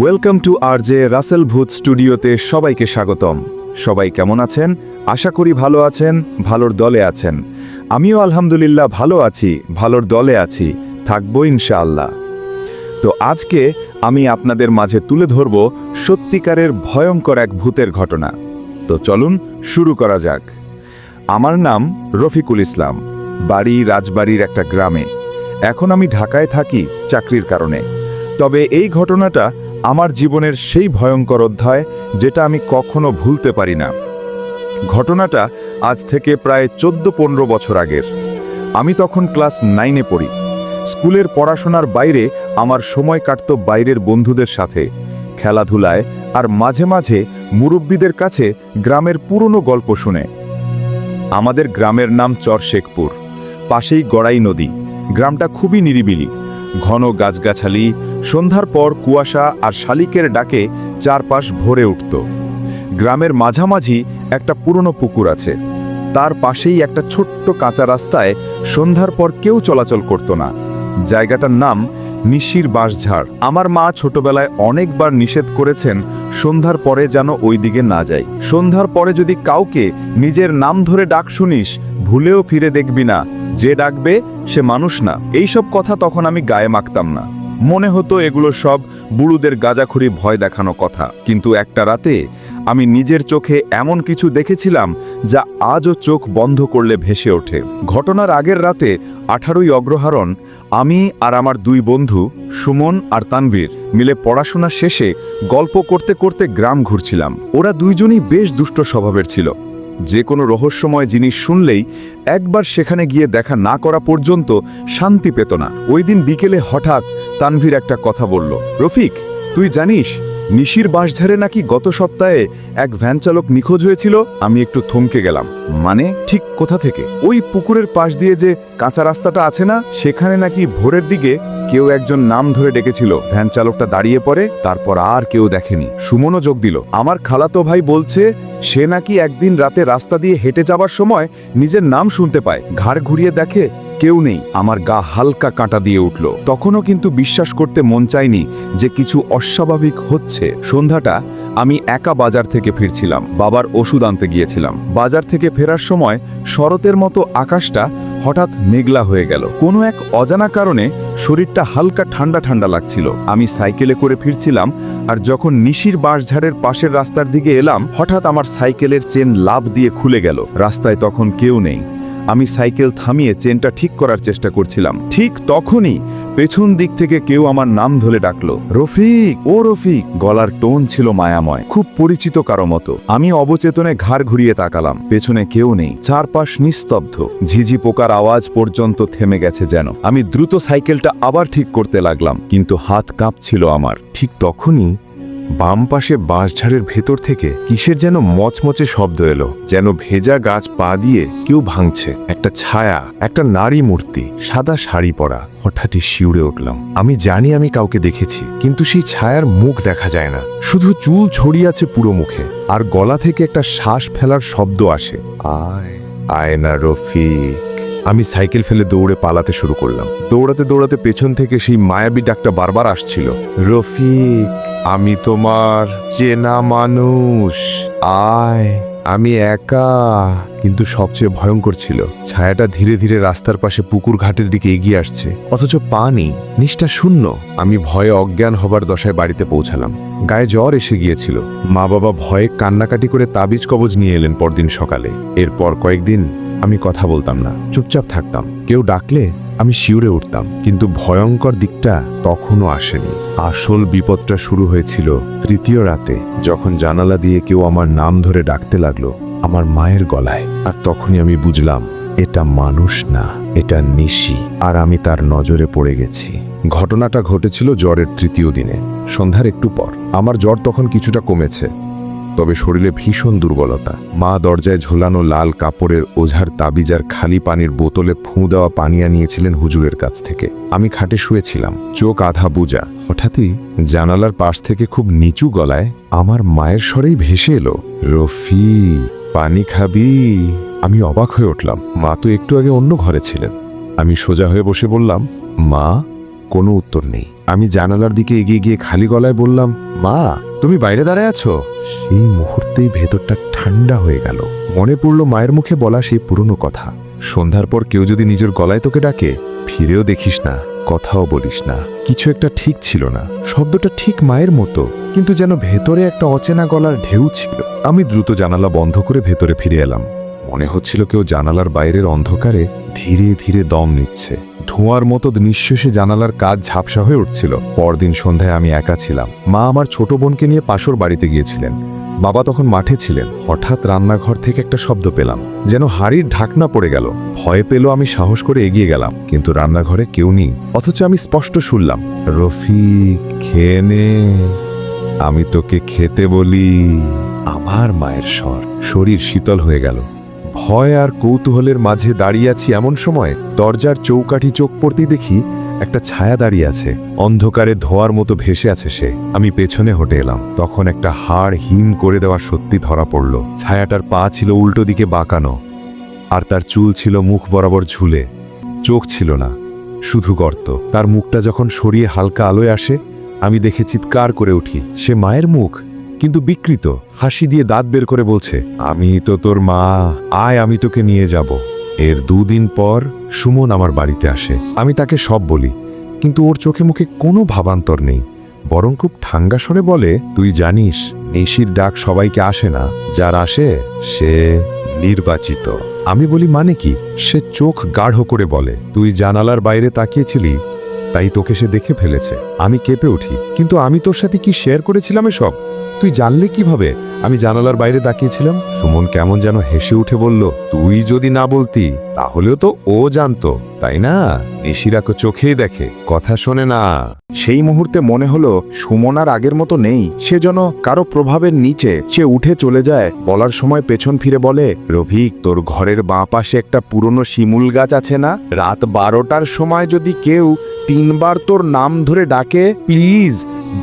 Welcome to R J Rasel ভূত স্টুডিওতে সবাইকে স্বাগতম। সবাই কেমন আছেন? আশা করি ভালো আছেন, ভালোর দলে আছেন। আমিও আলহামদুলিল্লাহ ভালো আছি, ভালোর দলে আছি, থাকব ইনশাআল্লাহ। তো আজকে আমি আপনাদের মাঝে তুলে ধরব সত্যিকারের ভয়ঙ্কর এক ভূতের ঘটনা। তো চলুন শুরু করা যাক। আমার নাম রফিকুল ইসলাম, বাড়ি রাজবাড়ির একটা গ্রামে। এখন আমি ঢাকায় থাকি চাকরির কারণে। তবে এই ঘটনাটা আমার জীবনের সেই ভয়ঙ্কর অধ্যায় যেটা আমি কখনো ভুলতে পারি না। ঘটনাটা আজ থেকে প্রায় চোদ্দ পনেরো বছর আগের। আমি তখন ক্লাস নাইনে পড়ি। স্কুলের পড়াশোনার বাইরে আমার সময় কাটত বাইরের বন্ধুদের সাথে, খেলাধুলায় আর মাঝে মাঝে মুরব্বীদের কাছে গ্রামের পুরনো গল্প শুনে। আমাদের গ্রামের নাম চরশেখপুর, পাশেই গড়াই নদী। গ্রামটা খুবই নিরিবিলি। ঘন গাছগাছালি, সন্ধ্যার পর কুয়াশা আর শালিকের ডাকে চারপাশ ভরে উঠত। গ্রামের মাঝামাঝি একটা পুরনো পুকুর আছে। তার পাশেই একটা ছোট্ট কাঁচা রাস্তায় সন্ধ্যার পর কেউ চলাচল করত না। জায়গাটার নাম নিশির বাঁশঝাড়। আমার মা ছোটবেলায় অনেকবার নিষেধ করেছেন সন্ধ্যার পরে যেন ওই দিকে না যাই। সন্ধ্যার পরে যদি কাউকে নিজের নাম ধরে ডাক শুনিস, ভুলেও ফিরে দেখবি না। যে ডাকবে, সে মানুষ না। এইসব কথা তখন আমি গায়ে মাখতাম না। মনে হতো এগুলো সব বুড়ুদের গাজাখুরি ভয় দেখানো কথা। কিন্তু একটা রাতে আমি নিজের চোখে এমন কিছু দেখেছিলাম যা আজও চোখ বন্ধ করলে ভেসে ওঠে। ঘটনার আগের রাতে আঠারোই অগ্রহারণ আমি আর আমার দুই বন্ধু, সুমন আর তানভীর, মিলে পড়াশোনা শেষে গল্প করতে করতে গ্রাম ঘুরছিলাম। ওরা দুইজনই বেশ দুষ্ট স্বভাবের ছিল। যে কোনো রহস্যময় জিনিস শুনলেই একবার সেখানে গিয়ে দেখা না করা পর্যন্ত শান্তি পেত না। ওই দিন বিকেলে হঠাৎ তানভীর একটা কথা বলল, রফিক, তুই জানিস, নিশির বাঁশঝাড়ে নাকি গত সপ্তাহে এক ভ্যান চালক নিখোঁজ হয়েছিল? আমি একটু থমকে গেলাম। মানে ঠিক কোথা থেকে? ওই পুকুরের পাশ দিয়ে যে কাঁচা রাস্তাটা আছে না, সেখানে নাকি ভোরের দিকে কেউ একজন নাম ধরে ডেকেছিল, ভ্যান চালকটা দাঁড়িয়ে পড়ে, তারপর আর কেউ দেখেনি। সুমনও যোগ দিল, আমার খালাতো ভাই বলছে, সে নাকি একদিন রাতে রাস্তা দিয়ে হেঁটে যাবার সময় নিজের নাম শুনতে পায়। ঘাড় ঘুরিয়ে দেখে কেউ নেই, আমার গা হালকা কাঁটা দিয়ে উঠল। তখনও কিন্তু বিশ্বাস করতে মন চায়নি যে কিছু অস্বাভাবিক হচ্ছে। সন্ধ্যাটা আমি একা বাজার থেকে ফিরছিলাম, বাবার ওষুধ আনতে গিয়েছিলাম। বাজার থেকে ফেরার সময় শরতের মতো আকাশটা হঠাৎ মেঘলা হয়ে গেল। কোনো এক অজানা কারণে শরীরটা হালকা ঠান্ডা ঠান্ডা লাগছিল। আমি সাইকেলে করে ফিরছিলাম আর যখন নিশির বাঁশঝাড়ের পাশের রাস্তার দিকে এলাম, হঠাৎ আমার সাইকেলের চেন লাভ দিয়ে খুলে গেল। রাস্তায় তখন কেউ নেই। আমি সাইকেল থামিয়ে চেনটা ঠিক করার চেষ্টা করছিলাম। ঠিক তখনই পেছন দিক থেকে কেউ আমার নাম ধরে ডাকলো। রফিক, ও রফিক। গলার টোন ছিল মায়াময়, খুব পরিচিত কারও মতো। আমি অবচেতনে ঘাড় ঘুরিয়ে তাকালাম। পেছনে কেউ নেই। চারপাশ নিস্তব্ধ। ঝিঝি পোকার আওয়াজ পর্যন্ত থেমে গেছে যেন। আমি দ্রুত সাইকেলটা আবার ঠিক করতে লাগলাম, কিন্তু হাত কাঁপছিল আমার। ঠিক তখনই বাম পাশে বাঁশঝাড়ের ভেতর থেকে কিসের যেন মচমচে শব্দ এলো, যেন ভেজা গাছ পা দিয়ে কেউ ভাঙছে। একটা ছায়া, একটা নারী মূর্তি, সাদা শাড়ি পরা। হঠাৎই শিউরে উঠলাম। আমি জানি আমি কাউকে দেখেছি, কিন্তু সেই ছায়ার মুখ দেখা যায় না। শুধু চুল ছড়িয়ে আছে পুরো মুখে, আর গলা থেকে একটা শ্বাস ফেলার শব্দ আসে। আয় আয় না রফিক। আমি সাইকেল ফেলে দৌড়ে পালাতে শুরু করলাম। দৌড়াতে দৌড়াতে পেছন থেকে সেই মায়াবী ডাকটা বারবার আসছিল। রফিক, আমি তোমার চেনা মানুষ। আয়, আমি একা। কিন্তু সবচেয়ে ভয়ঙ্কর ছিল, ছায়াটা ধীরে ধীরে রাস্তার পাশে পুকুর ঘাটের দিকে এগিয়ে আসছে। অথচ পা নেই, নিষ্ঠা শূন্য। আমি ভয়ে অজ্ঞান হবার দশায় বাড়িতে পৌঁছালাম। গায়ে জ্বর এসে গিয়েছিল। মা বাবা ভয়ে কান্নাকাটি করে তাবিজ কবজ নিয়ে এলেন পরদিন সকালে। এরপর কয়েকদিন আমি কথা বলতাম না, চুপচাপ থাকতাম। কেউ ডাকলে আমি শিউরে উঠতাম, কিন্তু ভয়ঙ্কর দিকটা তখনও আসেনি। আসল বিপদটা শুরু হয়েছিল তৃতীয় রাতে, যখন জানালা দিয়ে কেউ আমার নাম ধরে ডাকতে লাগল আমার মায়ের গলায়। আর তখনই আমি বুঝলাম, এটা মানুষ না, এটা নিশি। আর আমি তার নজরে পড়ে গেছি। ঘটনাটা ঘটেছিল জ্বরের তৃতীয় দিনে, সন্ধ্যার একটু পর। আমার জ্বর তখন কিছুটা কমেছে। তবে শরীরে ভীষণ দুর্বলতা। মা দরজায় ঝোলানো লাল কাপড়ের ওঝার তাবিজার খালি পানির বোতলে ফুঁ দেওয়া পানি আনিয়েছিলেন হুজুরের কাছ থেকে। আমি খাটে শুয়েছিলাম। চোখ আধা বুজা। হঠাৎই জানালার পাশ থেকে খুব নিচু গলায় আমার মায়ের স্বরেই ভেসে এলো, রফি, পানি খাবি? আমি অবাক হয়ে উঠলাম। মা তো একটু আগে অন্য ঘরে ছিলেন। আমি সোজা হয়ে বসে বললাম, মা কোনো উত্তর নেই। আমি জানালার দিকে এগিয়ে গিয়ে খালি গলায় বললাম, মা, তুমি বাইরে দাঁড়ায় আছো? সেই মুহূর্তেই ভেতরটা ঠান্ডা হয়ে গেল। মনে পড়ল মায়ের মুখে বলা সেই পুরনো কথা। সন্ধ্যার পর কেউ যদি নিজের গলায় তোকে ডাকে, ফিরেও দেখিস না, কথাও বলিস না। কিছু একটা ঠিক ছিল না। শব্দটা ঠিক মায়ের মতো, কিন্তু যেন ভেতরে একটা অচেনা গলার ঢেউ ছিল। আমি দ্রুত জানালা বন্ধ করে ভেতরে ফিরে এলাম। মনে হচ্ছিল কেউ জানালার বাইরের অন্ধকারে ধীরে ধীরে দম নিচ্ছে। ধোঁয়ার মতো নিঃশ্বাসে জানালার কাজ ঝাপসা হয়ে উঠছিল। পরদিন সন্ধ্যায় আমি একা ছিলাম। মা আমার ছোট বোনকে নিয়ে পাশর বাড়িতে গিয়েছিলেন। বাবা তখন মাঠে ছিলেন। হঠাৎ রান্নাঘর থেকে একটা শব্দ পেলাম, যেন হাড়ির ঢাকনা পড়ে গেল। ভয় পেল আমি সাহস করে এগিয়ে গেলাম, কিন্তু রান্নাঘরে কেউ নেই। অথচ আমি স্পষ্ট শুনলাম রফি খেয়ে নে। আমি তোকে খেতে বলি। আমার মায়ের স্বর, শরীর শীতল হয়ে গেল। ভয় আর কৌতূহলের মাঝে দাঁড়িয়ে আছি এমন সময় দরজার চৌকাঠি চোখ পড়তেই দেখি একটা ছায়া দাঁড়িয়ে আছে। অন্ধকারে ধোয়ার মতো ভেসে আছে সে। আমি পেছনে হটে এলাম। তখন একটা হাড় হিম করে দেওয়া সত্যি ধরা পড়ল। ছায়াটার পা ছিল উল্টো দিকে বাঁকানো, আর তার চুল ছিল মুখ বরাবর ঝুলে। চোখ ছিল না, শুধু গর্ত। তার মুখটা যখন সরিয়ে হালকা আলোয় আসে, আমি দেখে চিৎকার করে উঠি, সে মায়ের মুখ? কিন্তু বিকৃত। হাসি দিয়ে দাঁত বের করে বলছে, আমি তো তোর মা, আয় আমি তোকে নিয়ে যাব। এর দুদিন পর সুমন আমার বাড়িতে আসে। আমি তাকে সব বলি, কিন্তু ওর চোখে মুখে কোনো ভাবান্তর নেই। বরং খুব ঠাঙ্গা স্বরে বলে, তুই জানিস, নিশির ডাক সবাইকে আসে না। যার আসে, সে নির্বাচিত। আমি বলি মানে কি? সে চোখ গাঢ় করে বলে, তুই জানালার বাইরে তাকিয়েছিলি? তাই তোকে সে দেখে ফেলেছে। আমি কেঁপে উঠি। কিন্তু আমি তোর সাথে কি শেয়ার করেছিলাম এসব? তুই জানলে কীভাবে? আমি জানালার বাইরে তাকিয়েছিলাম। সুমন কেমন যেন হেসে উঠে বলল, তুই যদি না বলতি তাহলেও তো ও জানতো, তাই না? নিশিরাকে চোখেই দেখে, কথা শোনে না। সেই মুহূর্তে মনে হলো সুমন আর আগের মতো নেই। সে যেন কারও প্রভাবের নিচে সে উঠে চলে যায়, বলার সময় পেছন ফিরে বলে রভিক তোর ঘরের বাঁ পাশে একটা পুরনো শিমুল গাছ আছে না? রাত বারোটার সময় যদি কেউ তিনবার তোর নাম ধরে ডাকে, প্লিজ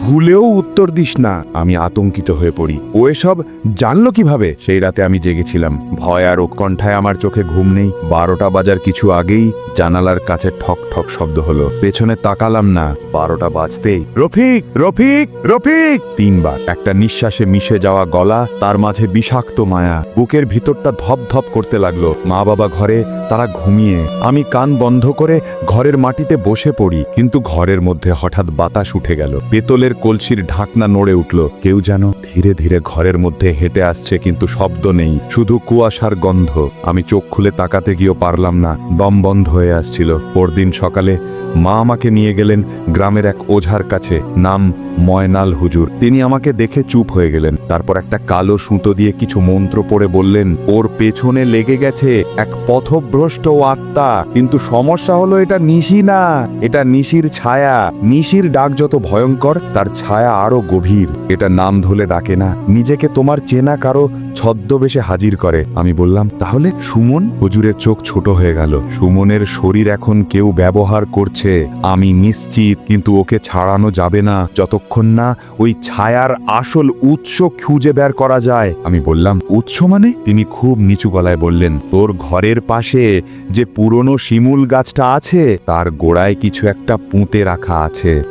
ভুলেও উত্তর দিস না। আমি আতঙ্কিত হয়ে পড়ি। ও এসব জানলো কীভাবে? সেই রাতে আমি জেগেছিলাম। ভয় আর উৎকণ্ঠায় আমার চোখে ঘুম নেই। বারোটা বাজার কিছু আগেই জানালার কাছে ঠক ঠক শব্দ হলো। পেছনে তাকালাম না, বারোটা বাজতেই। রফিক রফিক রফিক! তিনবার, একটা নিঃশ্বাসে মিশে যাওয়া গলা, তার মাঝে বিষাক্ত মায়া। বুকের ভিতরটা ধপ ধপ করতে লাগল। মা বাবা ঘরে, তারা ঘুমিয়ে। আমি কান বন্ধ করে ঘরের মাটিতে বসে পড়ি, কিন্তু ঘরের মধ্যে হঠাৎ বাতাস উঠে গেল। পেতলের কলসির ঢাকনা নড়ে উঠল। কেউ যেন ধীরে ধীরে ঘরের মধ্যে হেঁটে আসছে, কিন্তু শব্দ নেই। শুধু কুয়াশার গন্ধ। আমি চোখ খুলে তাকাতে গিয়েও পারলাম না। দম বন্ধ হয়ে আসছিল। পরদিন সকালে মা আমাকে নিয়ে গেলেন গ্রামের এক ওঝার কাছে, নাম ময়নাল হুজুর। তিনি আমাকে দেখে চুপ হয়ে গেলেন। তারপর একটা কালো সুতো দিয়ে কিছু মন্ত্র পড়ে বললেন, ওর পেছনে লেগে গেছে এক পথভ্রষ্ট ও আত্মা। কিন্তু সমস্যা হলো এটা নিশি না। এটা নিশির ছায়া। নিশির ডাক যত ভয়ঙ্কর, তার ছায়া আরও গভীর। এটা নাম ধরে ডাকে না। নিজেকে তোমার চেনা কারও ছদ্মবেশে হাজির করে। আমি বললাম, তাহলে সুমন? হুজুরের চোখ ছোট হয়ে গেল। সুমনের শরীর এখন কেউ ব্যবহার করছে। আমি নিশ্চিত, কিন্তু ওকে ছাড়ানো যাবে না। যতক্ষণ না ওই ছায়ার আসল উৎস খুঁজে বের করা যায়। আমি বললাম, উৎস মানে? তিনি খুব নিচু গলায় বললেন, তোর ঘরের পাশে যে পুরনো শিমুল গাছটা আছে, তার গোড়ায় কিছু একটা পুঁতে রাখা আছে।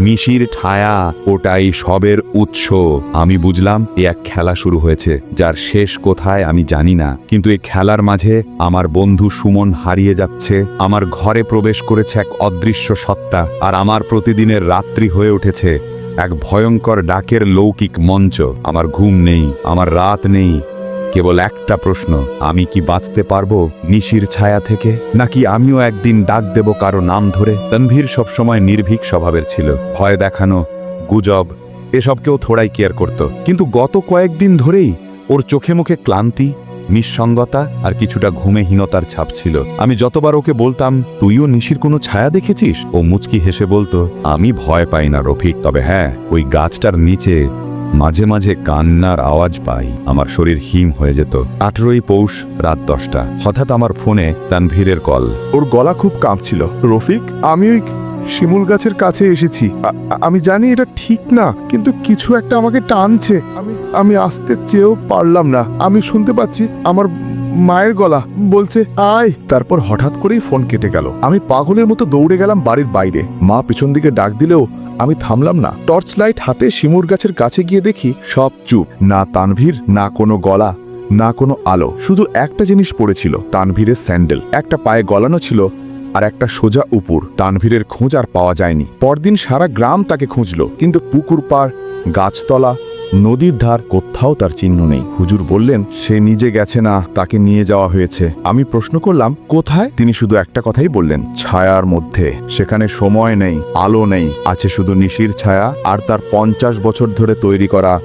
মিশির ঠায়া ওটাই সবের উৎস। আমি বুঝলাম, এ এক খেলা শুরু হয়েছে, যার শেষ কোথায় আমি জানি না। কিন্তু এই খেলার মাঝে আমার বন্ধু সুমন হারিয়ে যাচ্ছে, আমার ঘরে প্রবেশ করেছে এক অদৃশ্য সত্তা, আর আমার প্রতিদিনের রাত্রি হয়ে উঠেছে এক ভয়ঙ্কর ডাকের লৌকিক মঞ্চ। আমার ঘুম নেই, আমার রাত নেই কেবল একটা প্রশ্ন, আমি কি বাঁচতে পারব নিশির ছায়া থেকে? নাকি আমিও একদিন ডাক দেব কারও নাম ধরে? তনভীর সবসময় নির্ভীক স্বভাবের ছিল, ভয় দেখানো, গুজব, এসবকেও থোড়াই কেয়ার করত। কিন্তু গত কয়েকদিন ধরেই ওর চোখে মুখে ক্লান্তি, নিঃসঙ্গতা আর কিছুটা ঘুমেহীনতার ছাপ ছিল। আমি যতবার ওকে বলতাম, তুইও নিশির কোনো ছায়া দেখেছিস? ও মুচকি হেসে বলতো, আমি ভয় পাই না রফিক, তবে হ্যাঁ ওই গাছটার নিচে মাঝে মাঝে কান্নার আওয়াজ পাই, আমার শরীর হিম হয়ে যেত। আঠেরোই পৌষ, রাত দশটা। হঠাৎ আমার ফোনে তানভীরের কল। ওর গলা খুব কাঁপছিল। রফিক, আমি ওই শিমুল গাছের কাছে এসেছি। আমি জানি এটা ঠিক না, কিন্তু কিছু একটা আমাকে টানছে। আমি আমি আসতে চেয়েও পারলাম না। আমি শুনতে পাচ্ছি আমার মায়ের গলা। বলছে, আয়। তারপর হঠাৎ করেই ফোন কেটে গেল। আমি পাগলের মতো দৌড়ে গেলাম বাড়ির বাইরে। মা পিছন দিকে ডাক দিলেও আমি থামলাম না। টর্চ লাইট হাতে শিমুর গাছের কাছে গিয়ে দেখি সব চুপ। না তানভীর, না কোনো গলা, না কোনো আলো। শুধু একটা জিনিস পড়েছিল, তানভীরের স্যান্ডেল। একটা পায়ে গলানো ছিল আর একটা সোজা উপুর। তানভীরের খোঁজ আর পাওয়া যায়নি। পরদিন সারা গ্রাম তাকে খুঁজল, কিন্তু পুকুর পাড়, গাছতলা নদীর ধার কোথাও তার চিহ্ন নেই। হুজুর বললেন, সে নিজে গেছে না, তাকে নিয়ে যাওয়া হয়েছে। আমি প্রশ্ন করলাম, কোথায়? তিনি শুধু একটা কথাই বললেন, ছায়ার মধ্যে। সেখানে সময় নেই, আলো নেই, আছে শুধু নিশির ছায়া আর তার পঞ্চাশ বছর ধরে তৈরি করা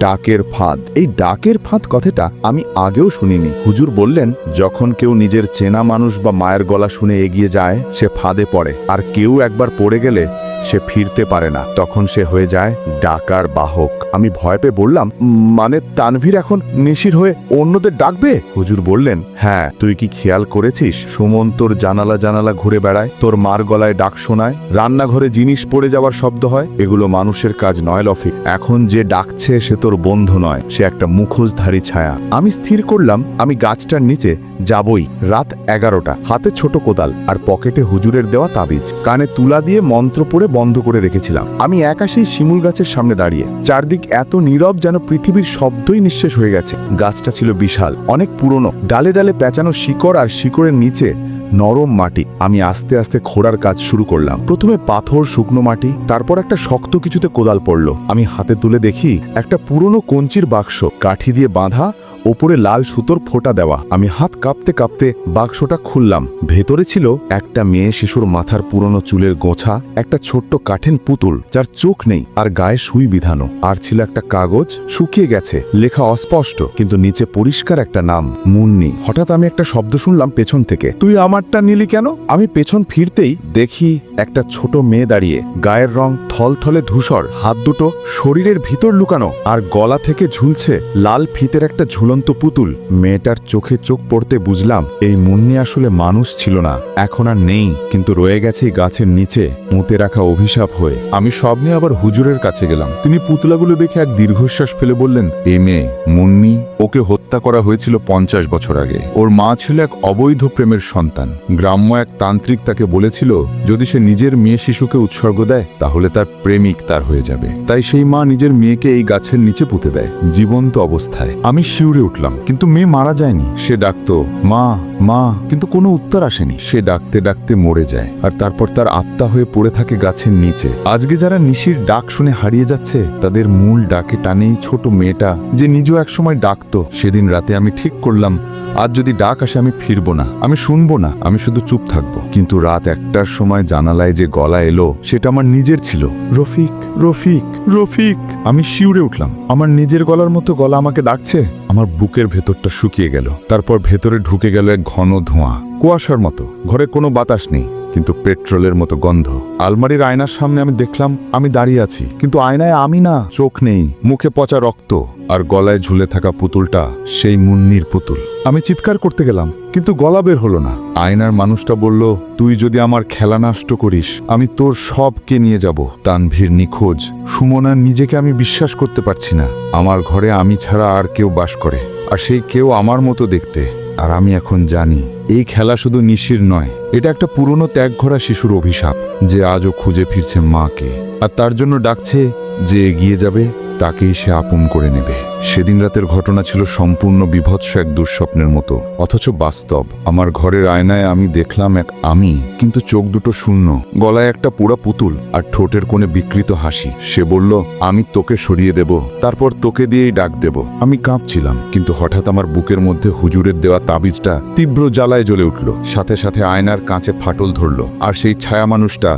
ডাকের ফাঁদ। এই ডাকের ফাঁদ কথাটা আমি আগেও শুনিনি। হুজুর বললেন যখন কেউ নিজের চেনা মানুষ বা মায়ের গলা শুনে এগিয়ে যায় সে ফাঁদে পড়ে। আর কেউ একবার পড়ে গেলে সে ফিরতে পারে না। তখন সে হয়ে যায় ডাকার বাহক। আমি ভয় পেয়ে বললাম "উম, মানে তানভীর এখন নিশির হয়ে অন্যদের ডাকবে? হুজুর বললেন হ্যাঁ তুই কি খেয়াল করেছিস? সুমন তোর জানালা জানালা ঘুরে বেড়ায় তোর মার গলায় ডাক শোনায় রান্নাঘরে জিনিস পড়ে যাওয়ার শব্দ হয়? এগুলো মানুষের কাজ নয় লফিক। এখন যে ডাকছে সে তোর বন্ধু নয়, সে একটা মুখোশধারী ছায়া। আমি স্থির করলাম, আমি গাছটার নিচে যাবই, রাত এগারোটা, হাতে ছোট কোদাল আর পকেটে হুজুরের দেওয়া তাবিজ। কানে তুলা দিয়ে মন্ত্র পড়ে বন্ধ করে রেখেছিলাম। আমি একা সেই শিমুল গাছের সামনে দাঁড়িয়ে, চারদিক এত নীরব যেন পৃথিবীর শব্দই নিঃশেষ হয়ে গেছে। গাছটা ছিল বিশাল, অনেক পুরনো, ডালে ডালে পেঁচানো শিকড় আর শিকড়ের নিচে নরম মাটি। আমি আস্তে আস্তে খোঁড়ার কাজ শুরু করলাম। প্রথমে পাথর, শুকনো মাটি, তারপর একটা শক্ত কিছুতে কোদাল পড়ল। আমি হাতে তুলে দেখি, একটা পুরনো কঞ্চির বাক্স। কাঠি দিয়ে বাঁধা ওপরে লাল সুতোর ফোঁটা দেওয়া। আমি হাত কাঁপতে কাঁপতে বাক্সটা খুললাম। ভেতরে ছিল একটা মেয়ে শিশুর মাথার পুরনো চুলের গোছা, একটা ছোট্ট কাঠেন পুতুল, যার চোখ নেই আর গায়ে সুই বিধানো। আর ছিল একটা কাগজ, শুকিয়ে গেছে, লেখা অস্পষ্ট, কিন্তু নিচে পরিষ্কার একটা নাম, মুন্নি। হঠাৎ আমি একটা শব্দ শুনলাম পেছন থেকে। তুই আমারটা নিলি কেন? আমি পেছন ফিরতেই দেখি একটা ছোট মেয়ে দাঁড়িয়ে, গায়ের রং থলথলে ধূসর, হাত দুটো শরীরের ভিতর লুকানো, আর গলা থেকে ঝুলছে লাল ফিতের একটা ঝুলন্ত পুতুল, মেয়েটার চোখে চোখ পড়তে বুঝলাম এই মুন্নি আসলে মানুষ ছিল না। এখন আর নেই, কিন্তু রয়ে গেছে গাছের নিচে, মুতে রাখা অভিশাপ হয়ে। আমি সব নিয়ে আবার হুজুরের কাছে গেলাম। তিনি পুতলাগুলো দেখে এক দীর্ঘশ্বাস ফেলে বললেন, এ মেয়ে, মুন্নি, ওকে হত্যা করা হয়েছিল পঞ্চাশ বছর আগে। ওর মা ছিল এক অবৈধ প্রেমের সন্তান। গ্রাম্য এক তান্ত্রিক তাকে বলেছিল, যদি সে নিজের মেয়ে শিশুকে উৎসর্গ দেয়, তাহলে তার প্রেমিক তার হয়ে যাবে। তাই সেই মা নিজের মেয়েকে এই গাছের নিচে পুঁতে দেয়, জীবন্ত অবস্থায়। আমি শিউরে উঠলাম, কিন্তু মেয়ে মারা যায়নি। সে ডাকতো, মা মা। কিন্তু কোনো উত্তর আসেনি। সে ডাকতে ডাকতে মরে যায়, আর তারপর তার আত্মা হয়ে পড়ে থাকে গাছের নিচে। আজকে যারা নিশির ডাক শুনে হারিয়ে যাচ্ছে, তাদের মূল ডাকে টানেই ছোট মেয়েটা, যে নিজেও একসময় ডাকতো। সেদিন রাতে আমি ঠিক করলাম আজ যদি ডাক আসে, আমি ফিরব না। আমি শুনব না। আমি শুধু চুপ থাকব। কিন্তু রাত একটার সময় জানালায় যে গলা এলো, সেটা আমার নিজের ছিল। রফিক রফিক রফিক! আমি শিউরে উঠলাম। আমার নিজের গলার মতো গলা আমাকে ডাকছে। আমার বুকের ভেতরটা শুকিয়ে গেল। তারপর ভেতরে ঢুকে গেল এক ঘন ধোঁয়া। কুয়াশার মতো। ঘরে কোনো বাতাস নেই। কিন্তু পেট্রোলের মতো গন্ধ। আলমারির আয়নার সামনে আমি দেখলাম, আমি দাঁড়িয়ে আছি। কিন্তু আয়নায় আমি না, চোখ নেই। মুখে পচা রক্ত। আর গলায় ঝুলে থাকা পুতুলটা সেই মুন্নির পুতুল। আমি চিৎকার করতে গেলাম, কিন্তু গলা বের হলো না। আয়নার মানুষটা বলল, তুই যদি আমার খেলা নষ্ট করিস, আমি তোর সবকে নিয়ে যাব। তানভীর নিখোঁজ সুমনার নিজেকে আমি বিশ্বাস করতে পারছি না। আমার ঘরে আমি ছাড়া আর কেউ বাস করে, আর সেই কেউ আমার মতো দেখতে। আর আমি এখন জানি, এই খেলা শুধু নিশির নয়, এটা একটা পুরনো ত্যাগ ঘরা শিশুর অভিশাপ, যে আজও খুঁজে ফিরছে মাকে। আর তার জন্য ডাকছে যে এগিয়ে যাবে তাকেই সে আপন করে নেবে। সেদিন রাতের ঘটনা ছিল সম্পূর্ণ বিভৎস এক দুঃস্বপ্নের মতো। অথচ বাস্তব, আমার ঘরের আয়নায় আমি দেখলাম এক আমি, কিন্তু চোখ দুটো শূন্য, গলায় একটা পুরা পুতুল আর ঠোঁটের কোণে বিকৃত হাসি। সে বলল, আমি তোকে সরিয়ে দেব, তারপর তোকে দিয়েই ডাক দেব। আমি কাঁপছিলাম, কিন্তু হঠাৎ আমার বুকের মধ্যে হুজুরের দেওয়া তাবিজটা তীব্র জ্বালায় জ্বলে উঠল। সাথে সাথে আয়নার কাঁচে ফাটল ধরল, আর সেই ছায়া মানুষটা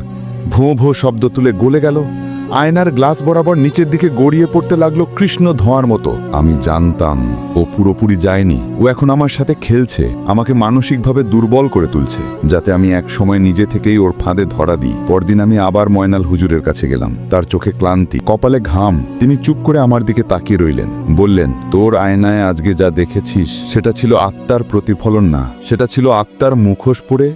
ভোঁ ভোঁ শব্দ তুলে গলে গেল। আয়নার গ্লাস বরাবর নিচের দিকে গড়িয়ে পড়তে লাগল কৃষ্ণ ধোঁয়ার মতো। আমি জানতাম, ও পুরোপুরি যায়নি। ও এখন আমার সাথে খেলছে, আমাকে মানসিকভাবে দুর্বল করে তুলছে, যাতে আমি এক সময় নিজে থেকেই ওর ফাঁদে ধরা দিই। পরদিন আমি আবার ময়নাল হুজুরের কাছে গেলাম। তার চোখে ক্লান্তি, কপালে ঘাম। তিনি চুপ করে আমার দিকে তাকিয়ে রইলেন। বললেন, তোর আয়নায় আজকে যা দেখেছিস, সেটা ছিল আত্মার প্রতিফলন না। সেটা ছিল আত্মার মুখোশ পরে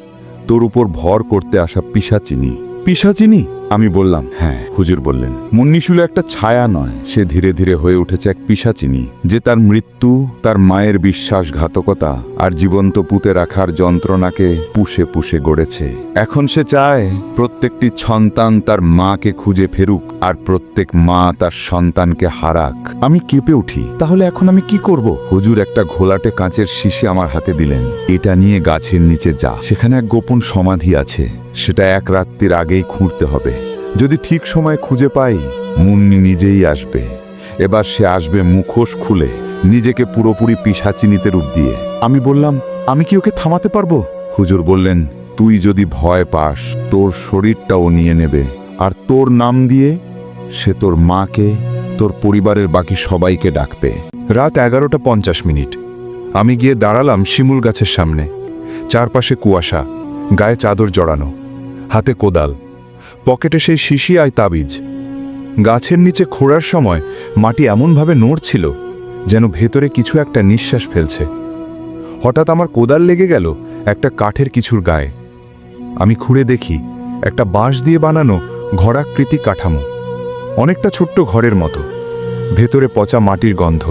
তোর উপর ভর করতে আসা পিসাচিনি। পিসাচিনি? আমি বললাম হ্যাঁ হুজুর বললেন। মুন্নি ছিল একটা ছায়া নয়, সে ধীরে ধীরে হয়ে উঠেছে এক পিসাচিনী, যে তার মৃত্যু, তার মায়ের বিশ্বাসঘাতকতা আর জীবন্ত পুঁতে রাখার যন্ত্রণাকে পুষে পুষে গড়েছে। এখন সে চায়, প্রত্যেকটি সন্তান তার মাকে খুঁজে ফেরুক আর প্রত্যেক মা তার সন্তানকে হারাক। আমি কেঁপে উঠি, তাহলে এখন আমি কি করব? হুজুর একটা ঘোলাটে কাঁচের শিশি আমার হাতে দিলেন। এটা নিয়ে গাছের নিচে যা। সেখানে এক গোপন সমাধি আছে। সেটা এক রাত্রির আগেই খুঁড়তে হবে। যদি ঠিক সময় খুঁজে পাই, মুন্নি নিজেই আসবে। এবার সে আসবে মুখোশ খুলে, নিজেকে পুরোপুরি পিসাচিনিতে রূপ দিয়ে। আমি বললাম, আমি কি ওকে থামাতে পারব? হুজুর বললেন, তুই যদি ভয় পাস, তোর শরীরটাও নিয়ে নেবে। আর তোর নাম দিয়ে সে তোর মাকে, তোর পরিবারের বাকি সবাইকে ডাকবে। রাত এগারোটা পঞ্চাশ মিনিট। আমি গিয়ে দাঁড়ালাম শিমুল গাছের সামনে। চারপাশে কুয়াশা, গায়ে চাদর জড়ানো, হাতে কোদাল। পকেটে সেই শিশি আয় তাবিজ। গাছের নিচে খোঁড়ার সময় মাটি এমনভাবে নড়ছিল যেন ভেতরে কিছু একটা নিঃশ্বাস ফেলছে। হঠাৎ আমার কোদাল লেগে গেল একটা কাঠের কিছুর গায়ে। আমি খুঁড়ে দেখি একটা বাঁশ দিয়ে বানানো ঘরাকৃতি কাঠামো, অনেকটা ছোট্ট ঘরের মতো। ভেতরে পচা মাটির গন্ধ।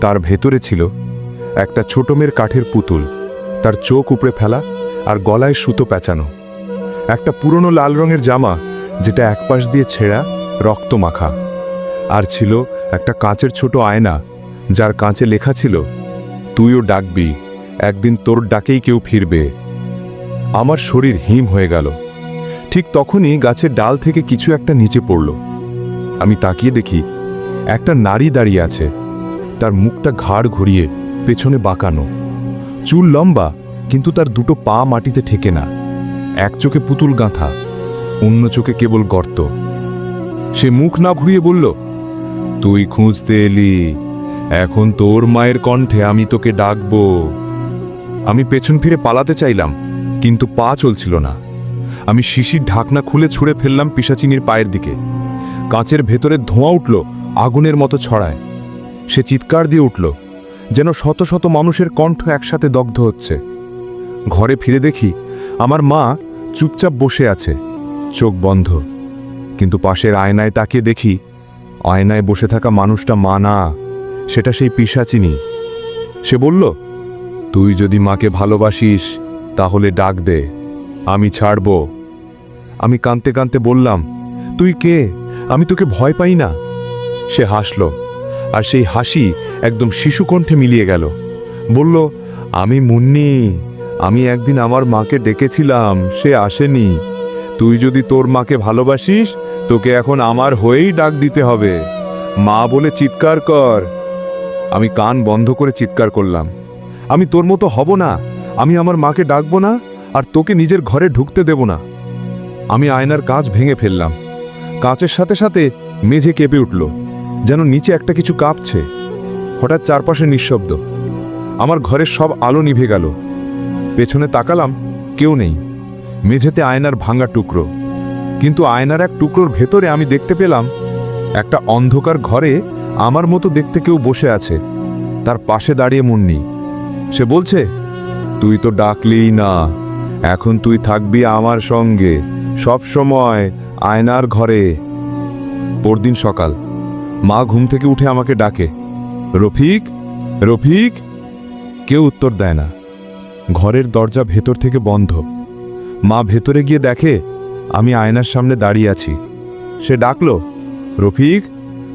তার ভেতরে ছিল একটা ছোট মেয়ের কাঠের পুতুল। তার চোখ উপড়ে ফেলা আর গলায় সুতো পেঁচানো। একটা পুরনো লাল রঙের জামা, যেটা একপাশ দিয়ে ছেঁড়া রক্ত মাখা আর ছিল একটা কাঁচের ছোট আয়না, যার কাঁচে লেখা ছিল, তুইও ডাকবি, একদিন তোর ডাকেই কেউ ফিরবে। আমার শরীর হিম হয়ে গেল। ঠিক তখনই গাছের ডাল থেকে কিছু একটা নিচে পড়ল। আমি তাকিয়ে দেখি, একটা নারী দাঁড়িয়ে আছে। তার মুখটা ঘাড় ঘুরিয়ে পেছনে বাঁকানো। চুল লম্বা, কিন্তু তার দুটো পা মাটিতে ঠেকে না। এক চোখে পুতুল গাঁথা, অন্য চোখে কেবল গর্ত। সে মুখ না ঘুরিয়ে বলল, তুই খুঁজতে এলি, এখন তোর মায়ের কণ্ঠে আমি তোকে ডাকবো। আমি পেছন ফিরে পালাতে চাইলাম, কিন্তু পা চলছিল না। আমি শিশির ঢাকনা খুলে ছুঁড়ে ফেললাম পিসাচিনির পায়ের দিকে। কাঁচের ভেতরে ধোঁয়া উঠল, আগুনের মতো ছড়ায়। সে চিৎকার দিয়ে উঠল, যেন শত শত মানুষের কণ্ঠ একসাথে দগ্ধ হচ্ছে। ঘরে ফিরে দেখি আমার মা চুপচাপ বসে আছে, চোখ বন্ধ। কিন্তু পাশের আয়নায় তাকিয়ে দেখি, আয়নায় বসে থাকা মানুষটা মা না, সেটা সেই পিসাচিনি। সে বলল, তুই যদি মাকে ভালোবাসিস, তাহলে ডাক দে, আমি ছাড়ব। আমি কাঁদতে কাঁদতে বললাম, তুই কে? আমি তোকে ভয় পাই না। সে হাসল, আর সেই হাসি একদম শিশুকণ্ঠে মিলিয়ে গেল। বলল, আমি মুন্নি। আমি একদিন আমার মাকে ডেকেছিলাম, সে আসেনি। তুই যদি তোর মাকে ভালোবাসিস, তোকে এখন আমার হয়েই ডাক দিতে হবে। মা বলে, চিৎকার কর। আমি কান বন্ধ করে চিৎকার করলাম। আমি তোর মতো হব না। আমি আমার মাকে ডাকবো না, আর তোকে নিজের ঘরে ঢুকতে দেব না। আমি আয়নার কাঁচ ভেঙে ফেললাম। কাঁচের সাথে সাথে মেঝে কেঁপে উঠল, যেন নিচে একটা কিছু কাঁপছে। হঠাৎ চারপাশে নিঃশব্দ। আমার ঘরের সব আলো নিভে গেল। পেছনে তাকালাম, কেউ নেই। মেঝেতে আয়নার ভাঙা টুকরো। কিন্তু আয়নার এক টুকরোর ভেতরে আমি দেখতে পেলাম, একটা অন্ধকার ঘরে আমার মতো দেখতে কেউ বসে আছে। তার পাশে দাঁড়িয়ে মুন্নি। সে বলছে, তুই তো ডাকলিই না। এখন তুই থাকবি আমার সঙ্গে, সব সময় আয়নার ঘরে। পরদিন সকাল, মা ঘুম থেকে উঠে আমাকে ডাকে, রফিক রফিক। কেউ উত্তর দেয় না। ঘরের দরজা ভেতর থেকে বন্ধ। মা ভেতরে গিয়ে দেখে, আমি আয়নার সামনে দাঁড়িয়ে আছি। সে ডাকল, রফিক,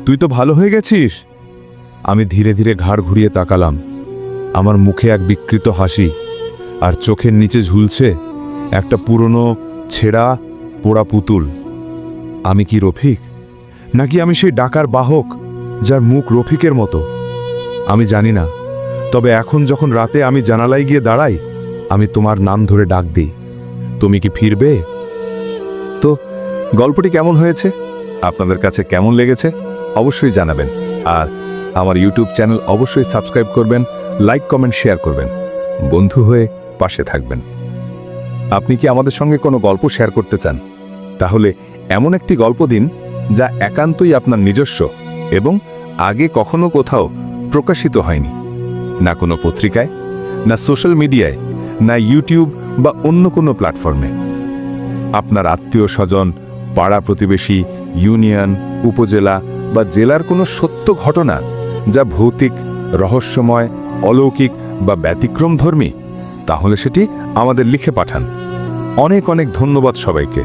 তুই তো ভালো হয়ে গেছিস? আমি ধীরে ধীরে ঘাড় ঘুরিয়ে তাকালাম। আমার মুখে এক বিকৃত হাসি, আর চোখের নিচে ঝুলছে একটা পুরনো, ছেঁড়া, পোড়া পুতুল। আমি কি রফিক? নাকি আমি সেই ডাকার বাহক, যার মুখ রফিকের মতো? আমি জানি না। তবে এখন যখন রাতে আমি জানালায় গিয়ে দাঁড়াই, আমি তোমার নাম ধরে ডাক দিই। তুমি কি ফিরবে? তো, গল্পটি কেমন হয়েছে? আপনাদের কাছে কেমন লেগেছে? অবশ্যই জানাবেন। আর আমার ইউটিউব চ্যানেল অবশ্যই সাবস্ক্রাইব করবেন, লাইক, কমেন্ট, শেয়ার করবেন। বন্ধু হয়ে পাশে থাকবেন। আপনি কি আমাদের সঙ্গে কোনো গল্প শেয়ার করতে চান? তাহলে এমন একটি গল্প দিন, যা একান্তই আপনার নিজস্ব এবং আগে কখনো কোথাও প্রকাশিত হয়নি। না কোনো পত্রিকায়, না সোশ্যাল মিডিয়ায় না ইউটিউব বা অন্য কোনো প্ল্যাটফর্মে আপনার আত্মীয় স্বজন, পাড়া প্রতিবেশী ইউনিয়ন উপজেলা বা জেলার কোনো সত্য ঘটনা যা ভৌতিক, রহস্যময়, অলৌকিক বা ব্যতিক্রমধর্মী, তাহলে সেটি আমাদের লিখে পাঠান। অনেক অনেক ধন্যবাদ সবাইকে।